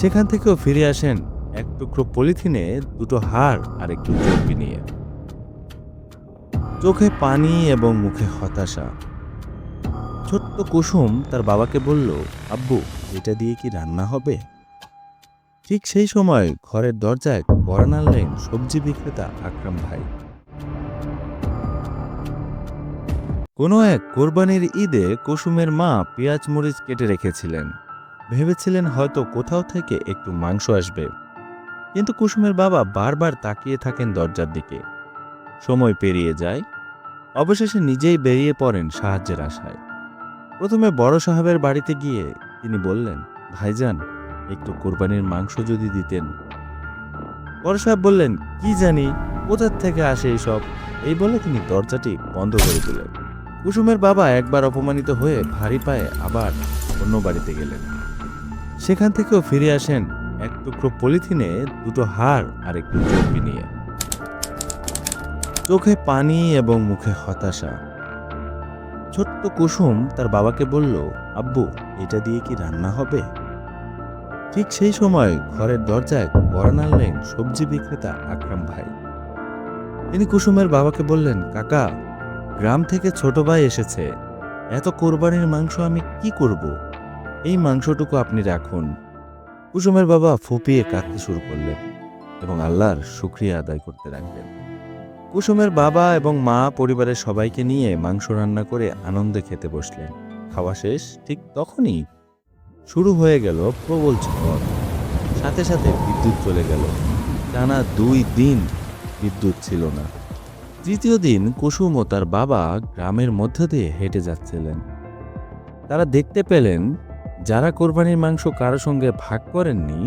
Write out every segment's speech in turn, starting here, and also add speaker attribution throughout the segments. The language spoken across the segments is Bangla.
Speaker 1: সেখান থেকেও ফিরে আসেন এক টুকরো পলিথিনে দুটো হাড় আর একটু চর্বি নিয়ে। চোখে পানি এবং মুখে হতাশা। ছোট্ট কুসুম তার বাবাকে বলল, আব্বু, এটা দিয়ে কি রান্না হবে? ঠিক সেই সময় ঘরের দরজায় কড়া নাড়লেন সবজি বিক্রেতা আকরাম ভাই। কোনো এক কোরবানির ঈদে কুসুমের মা পেঁয়াজ মরিচ কেটে রেখেছিলেন। ভেবেছিলেন হয়তো কোথাও থেকে একটু মাংস আসবে। কিন্তু কুসুমের বাবা বারবার তাকিয়ে থাকেন দরজার দিকে। সময় পেরিয়ে যায়। অবশেষে নিজেই বেরিয়ে পড়েন সাহায্যের আশায়। প্রথমে বড় সাহেবের বাড়িতে গিয়ে তিনি বললেন, ভাইজান, একটু কোরবানির মাংস যদি দিতেন। বড় সাহেব বললেন, কি জানি, কোথার থেকে আসে এইসব এই বলে তিনি দরজাটি বন্ধ করে দিলেন। কুসুমের বাবা একবার অপমানিত হয়ে ভারী পায়ে আবার অন্য বাড়িতে গেলেন। সেখান থেকেও ফিরে আসেন এক টুকরো পলিথিনে দুটো হাড় আর একটু চর্বি নিয়ে। চোখে পানি এবং মুখে হতাশা। ছোট্ট কুসুম তার বাবাকে বলল, আব্বু, এটা দিয়ে কি রান্না হবে? ঠিক সেই সময় ঘরের দরজায় কড়া নাড়লেন সবজি বিক্রেতা আকরাম ভাই। তিনি কুসুমের বাবাকে বললেন, কাকা, গ্রাম থেকে ছোট ভাই এসেছে। এত কোরবানির মাংস আমি কি করব? এই মাংসটুকু আপনি রাখুন। কুসুমের বাবা ফুপিয়ে কাঁদতে শুরু করলেন এবং আল্লাহর শুক্রিয়া আদায় করতে লাগলেন। কুসুমের বাবা এবং মা পরিবারের সবাইকে নিয়ে মাংস রান্না করে আনন্দে খেতে বসলেন। খাওয়া শেষ, ঠিক তখনই শুরু হয়ে গেল প্রবল ঝড়। সাথে সাথে বিদ্যুৎ চলে গেল। টানা দুই দিন বিদ্যুৎ ছিল না। তৃতীয় দিন কুসুম ও তার বাবা গ্রামের মধ্য দিয়ে হেঁটে যাচ্ছিলেন। তারা দেখতে পেলেন যারা কোরবানির মাংস কারও সঙ্গে ভাগ করেননি,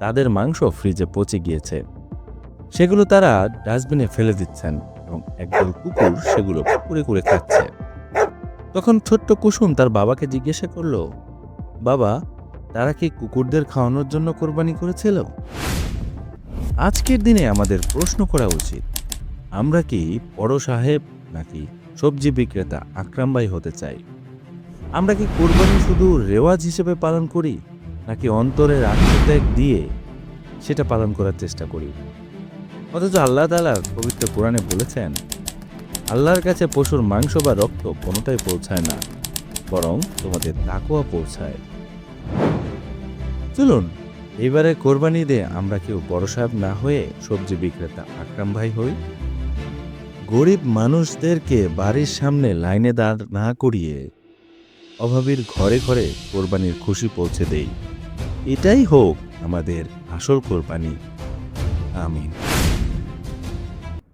Speaker 1: তাদের মাংস ফ্রিজে পচে গিয়েছে। সেগুলো তারা ডাস্টবিনে ফেলে দিচ্ছেন এবং একদল কুকুর সেগুলো কুকুরে করে খাচ্ছে। তখন ছোট্ট কুসুম তার বাবাকে জিজ্ঞাসা করল, বাবা, তারা কি কুকুরদের খাওয়ানোর জন্য কোরবানি করেছিল? আজকের দিনে আমাদের প্রশ্ন করা উচিত, আমরা কি বড় সাহেব নাকি সবজি বিক্রেতা আকরাম ভাই হতে চাই? আমরা কি কোরবানি শুধু রেওয়াজ হিসেবে পালন করি, নাকি অন্তরের আত্মত্যাগ দিয়ে সেটা পালন করার চেষ্টা করি? অথচ আল্লাহ তালা পবিত্র কোরআনে বলেছেন, আল্লাহর কাছে পশুর মাংস বা রক্ত কোনোটাই পৌঁছায় না, বরং তোমাদের তাকুয়া পৌঁছায়। চলুন এবারে কোরবানি দিয়ে আমরা কেউ বড় সাহেব না হয়ে সবজি বিক্রেতা আকরাম ভাই হই। গরিব মানুষদেরকে বাড়ির সামনে লাইনে দাঁড় না করিয়ে অভাবীর ঘরে ঘরে কোরবানির খুশি পৌঁছে দেই। এটাই হোক আমাদের আসল কোরবানি। আমিন।